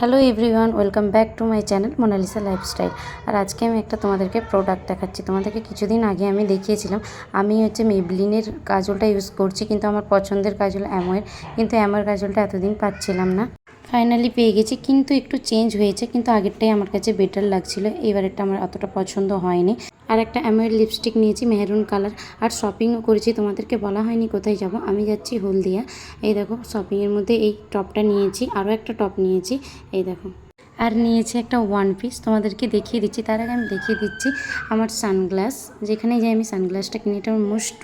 Hello everyone welcome back to my channel Monalisa lifestyle আর আজকে আমি একটা তোমাদেরকে প্রোডাক্ট দেখাচ্ছি। তোমাদেরকে কিছুদিন আগে আমি দেখিয়েছিলাম, আমি হচ্ছে মেবলিনের কাজলটা ইউজ করছি, কিন্তু আমার পছন্দের কাজল অ্যামোয়ের কিন্তু অ্যামোয়ের কাজলটা এতদিন পাচ্ছিলাম না। ফাইনালি পেয়ে গেছি, কিন্তু একটু চেঞ্জ হয়েছে, কিন্তু আগেরটাই আমার কাছে বেটার লাগছিল। এবারেরটা আমার অতটা পছন্দ হয়নি। আর একটা অ্যামোয়ের লিপস্টিক নিয়েছি মেহরুন কালার আর শপিংও করেছি। তোমাদেরকে বলা হয়নি কোথায় যাব, আমি যাচ্ছি হলদিয়া। এই দেখো শপিংয়ের মধ্যে এই টপটা নিয়েছি, আরও একটা টপ নিয়েছি, এই দেখো। আর নিয়েছি একটা ওয়ান পিস তোমাদেরকে দেখিয়ে দিচ্ছি, তার আগে আমি দেখিয়ে দিচ্ছি আমার সানগ্লাস যেখানে যাই আমি সানগ্লাসটা কিনি, এটা আমার মোস্ট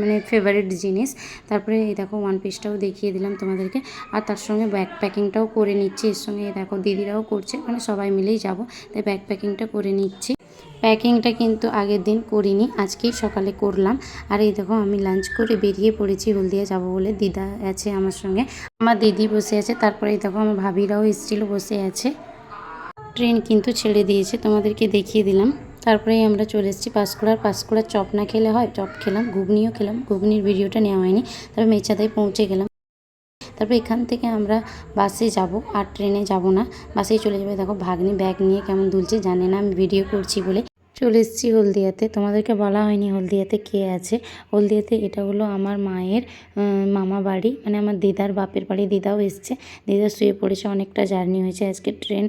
মানে ফেভারিট জিনিস। তারপরে এই দেখো ওয়ান পিসটাও দেখিয়ে দিলাম তোমাদেরকে, আর তার সঙ্গে ব্যাগ প্যাকিংটাও করে নিচ্ছি। এর সঙ্গে দেখো, দিদিরাও করছে মানে সবাই মিলেই যাব, তাই ব্যাগ প্যাকিংটা করে নিচ্ছি। প্যাকিংটা কিন্তু আগের দিন করিনি, আজকেই সকালে করলাম। আর এই দেখো, আমি লাঞ্চ করে বেরিয়ে পড়েছি, হলদিয়া যাব বলে দিদা আছে আমার সঙ্গে। আমার দিদি বসে আছে, তারপরে এই দেখো, আমার ভাবিরাও এসেছিল, বসে আছে। ট্রেন কিন্তু ছেড়ে দিয়েছে, তোমাদেরকে দেখিয়ে দিলাম। তারপরেই আমরা চলে এসেছি পাঁশকুড়ার। পাঁশকুড়ার চপ না খেলে হয়? চপ খেলাম, ঘুগনিও খেলাম, ঘুগনির ভিডিওটা নেওয়া হয়নি। তারপর মেচাদায় পৌঁছে গেলাম। তারপর এখান থেকে আমরা বাসে যাব, আর ট্রেনে যাব না। বাসেই চলে যাবে। দেখো, ভাগ্নি ব্যাগ নিয়ে কেমন দুলছে, জানে না আমি ভিডিও করছি বলে। চলে এসেছি হলদিয়াতে। তোমাদেরকে বলা হয়নি হলদিয়াতে কে আছে। হলদিয়াতে এটা হলো আমার মায়ের মামা বাড়ি। মানে আমার দিদার বাপের বাড়ি, দিদাও এসছে। দিদা শুয়ে পড়েছে অনেকটা জার্নি হয়েছে। আজকে ট্রেন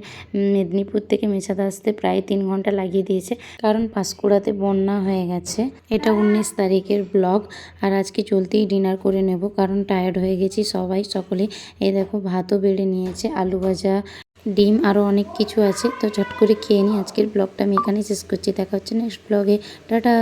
মেদিনীপুর থেকে মেছাদা আসতে প্রায় তিন ঘণ্টা লাগিয়ে দিয়েছে। কারণ পাঁশকুড়াতে বন্যা হয়ে গেছে। এটা উনিশ তারিখের ব্লগ। আর আজকে চলতেই ডিনার করে নেব। কারণ টায়ার্ড হয়ে গেছি সবাই সকলে এই দেখো, ভাতও বেড়ে নিয়েছে, আলু ভাজা। ডিম আরও অনেক কিছু আছে, তো ঝট করে খেয়ে নিই। আজকের ব্লগটা আমি এখানেই শেষ করছি। দেখা হচ্ছে নেক্সট ব্লগে টাটা!